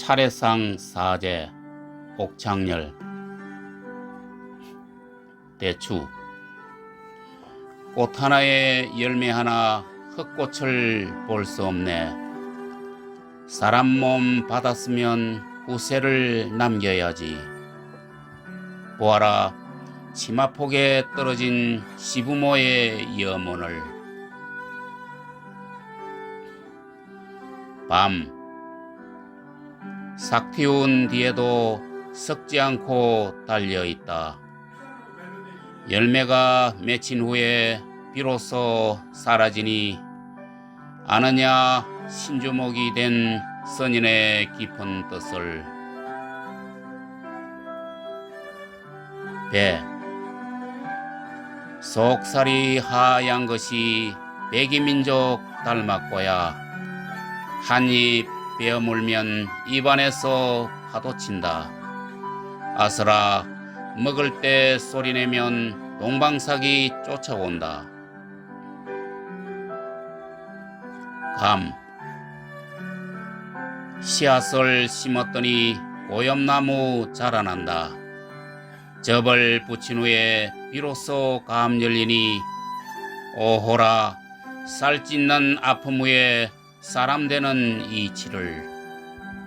차례상 사제 옥창열. 대추. 꽃 하나에 열매 하나 흙꽃을 볼 수 없네. 사람 몸 받았으면 후세를 남겨야지. 보아라 치마폭에 떨어진 시부모의 염원을. 밤 삭티운 뒤에도 썩지 않고 달려 있다. 열매가 맺힌 후에 비로소 사라지니 아느냐 신주목이 된 선인의 깊은 뜻을 배 속살이 하얀 것이 백이민족 닮았고야 한입 베어물면 입안에서 파도친다. 아스라 먹을 때 소리내면 동방삭이 쫓아온다. 감 씨앗을 심었더니 고염나무 자라난다. 접을 붙인 후에 비로소 감 열리니 오호라 쌀짓는 아픔 후에 사람 되는 이치를